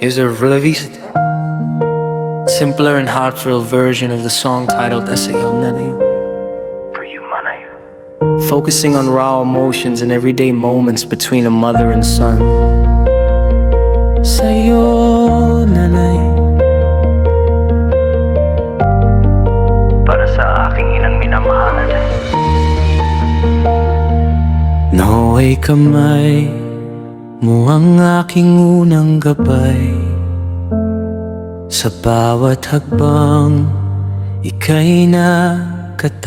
Here's a released, simpler and heartfelt version of the song titled Esayo Nanay. For you, Manay. Focusing on raw emotions and everyday moments between a mother and son. Sa'yo, nanay. Para sa aking inang minamahal. Naway kamay mo ang aking unang gabay. Sa bawat hakbang ika'y nakatawa.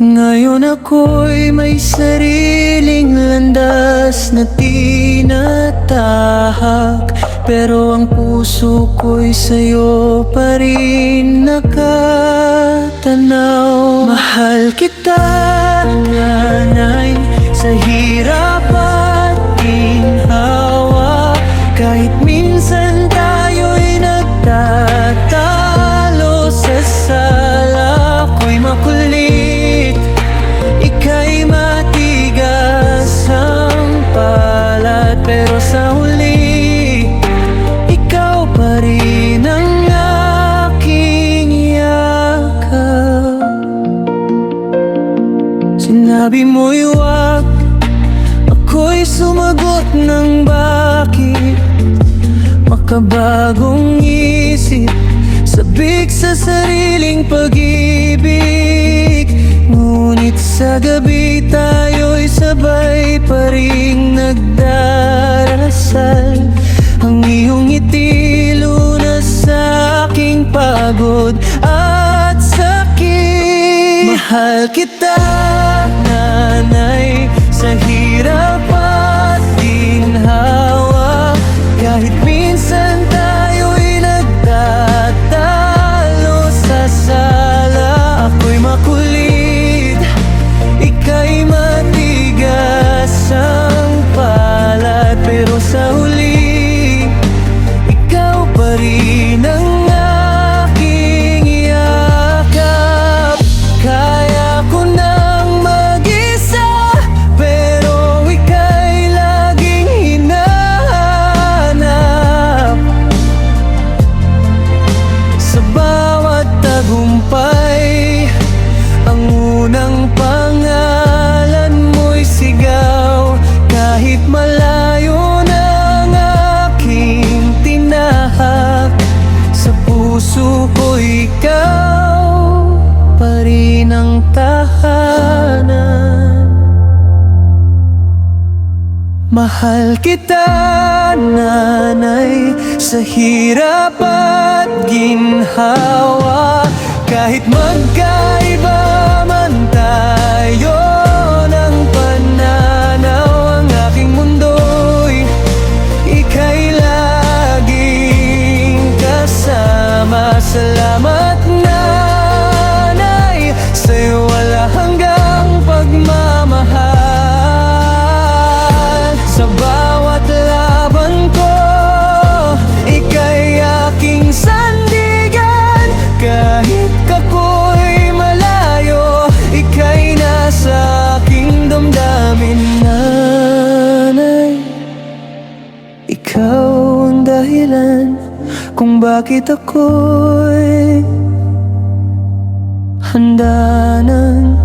Ngayon ako'y may sariling landas na tinatahak. Pero ang puso ko'y sa'yo pa rin nakatanaw. Mahal kita, nanay, sa hirap at ginhawa Kahit minsan tayo'y nagtatalo sa sala Ako'y makulit. Ika'y matigas ang palad Pero sa huli Ikaw pa rin ang Sinabi mo'y wag Ako'y sumagot ng bakit? Makabagong isip Sabik sa sariling pag-ibig. Ngunit sa gabi tayo'y sabay pa rin nagdarasal. Ang iyong ngiti lunas sa aking pagod at sakit. Mahal kita, nanay, sa hirap Kahit minsan tayo'y nagtatalo sa sala Ako'y makulit, ika'y matigas ang palad Pero sa huli, ikaw pa rin ang tahanan Mahal kita, nanay, sa hirap at ginhawa. Kahit magkaiba man tayo Ang aking mundo'y ika'y laging kasama. Salamat, bakit ako'y handa lumabang